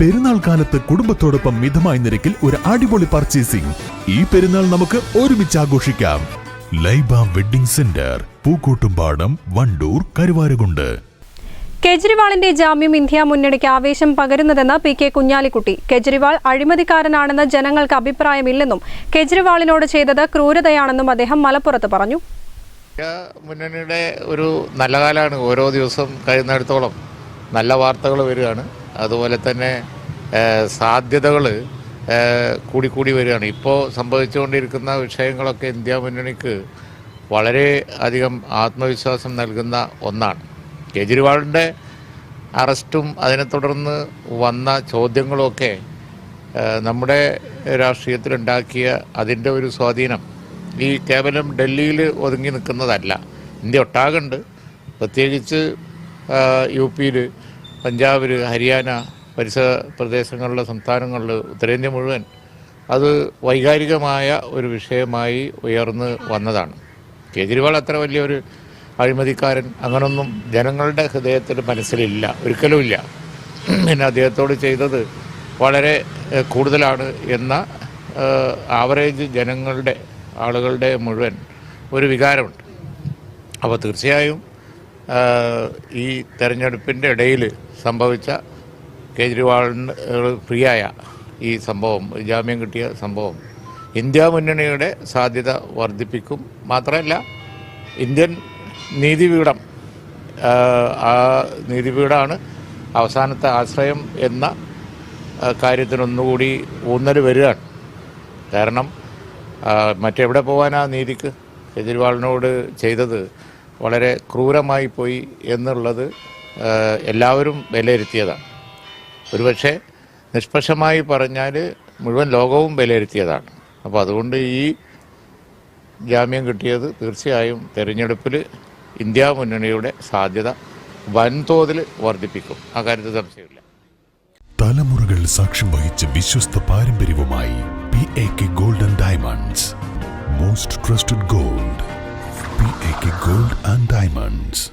പെരുന്നാൾ കാലത്ത് കുടുംബത്തോടൊപ്പം മിതമായ നിരക്കിൽ ഒരു അടിപൊളി പർച്ചേസിംഗ് ഈ പെരുന്നാൾ നമുക്ക് ഒരുമിച്ച് ആഘോഷിക്കാം. Laiba wedding centre Pookkottumpadam Wandoor Karuvarakundu. കേജ്രിവാളിന്റെ ജാമ്യം ഇന്ത്യ മുന്നണിക്ക് ആവേശം പകരുന്നതെന്ന് പി കെ കുഞ്ഞാലിക്കുട്ടി. കെജ്രിവാൾ അഴിമതിക്കാരനാണെന്ന് ജനങ്ങൾക്ക് അഭിപ്രായമില്ലെന്നും കെജ്രിവാളിനോട് ചെയ്തത് ക്രൂരതയാണെന്നും അദ്ദേഹം മലപ്പുറത്ത് പറഞ്ഞു. മുന്നണിയുടെ ഒരു നല്ല കാലമാണ് ഓരോ ദിവസം കഴിയുന്നിടത്തോളം നല്ല വാർത്തകൾ വരികയാണ്. അതുപോലെ തന്നെ സാധ്യതകൾ കൂടിക്കൂടി വരികയാണ്. ഇപ്പോൾ സംഭവിച്ചുകൊണ്ടിരിക്കുന്ന വിഷയങ്ങളൊക്കെ ഇന്ത്യ മുന്നണിക്ക് വളരെ അധികം ആത്മവിശ്വാസം നൽകുന്ന ഒന്നാണ്. കേജ്രിവാളിന്റെ അറസ്റ്റും അതിനെ തുടർന്ന് വന്ന ചോദ്യങ്ങളുമൊക്കെ നമ്മുടെ രാഷ്ട്രീയത്തിലുണ്ടാക്കിയ അതിന്റെ ഒരു സ്വാധീനം ഈ കേവലം ഡൽഹിയിൽ ഒതുങ്ങി നിൽക്കുന്നതല്ല. ഇന്ത്യ ഒട്ടാകുണ്ട്. പ്രത്യേകിച്ച് യു പിയിൽ പഞ്ചാബിൽ ഹരിയാന പരിസര പ്രദേശങ്ങളിലെ സംസ്ഥാനങ്ങളിൽ ഉത്തരേന്ത്യ മുഴുവൻ അത് വൈകാരികമായ ഒരു വിഷയമായി ഉയർന്ന് വന്നതാണ്. കേജ്രിവാൾ അത്ര വലിയൊരു അഴിമതിക്കാരൻ അങ്ങനൊന്നും ജനങ്ങളുടെ ഹൃദയത്തിൽ മനസ്സിലില്ല ഒരിക്കലുമില്ല. പിന്നെ അദ്ദേഹത്തോട് ചെയ്തത് വളരെ കൂടുതലാണ് എന്ന ആവറേജ് ജനങ്ങളുടെ ആളുകളുടെ മുഴുവൻ ഒരു വികാരമുണ്ട്. അപ്പോൾ തീർച്ചയായും ഈ തെരഞ്ഞെടുപ്പിന്റെ ഇടയിൽ സംഭവിച്ച കേജ്രിവാളിന് ഫ്രീയായ ഈ സംഭവം ജാമ്യം കിട്ടിയ സംഭവം ഇന്ത്യ മുന്നണിയുടെ സാധ്യത വർദ്ധിപ്പിക്കും മാത്രമല്ല ഇന്ത്യൻ നീതിപീഠം ആ നീതിപീഠമാണ് അവസാനത്തെ ആശ്രയം എന്ന കാര്യത്തിനൊന്നുകൂടി ഊന്നൽ വരികയാണ്. കാരണം മറ്റെവിടെ പോകാനാ നീതിക്ക്? കേജ്രിവാളിനോട് ചെയ്തത് വളരെ ക്രൂരമായി പോയി എന്നുള്ളത് എല്ലാവരും വിലയിരുത്തിയതാണ്. ഒരുപക്ഷെ നിഷ്പക്ഷമായി പറഞ്ഞാൽ മുഴുവൻ ലോകവും വിലയിരുത്തിയതാണ്. അപ്പോൾ അതുകൊണ്ട് ഈ ജാമ്യം കിട്ടിയത് തീർച്ചയായും തെരഞ്ഞെടുപ്പിൽ ഇന്ത്യ മുന്നണിയുടെ സാധ്യത വൻതോതിൽ വർദ്ധിപ്പിക്കും. ആ കാര്യത്തിൽ സംശയമില്ല. തലമുറകൾ സാക്ഷ്യം വഹിച്ച വിശ്വസ്ത പാരമ്പര്യവുമായി P A K golden diamonds most trusted gold gold and diamonds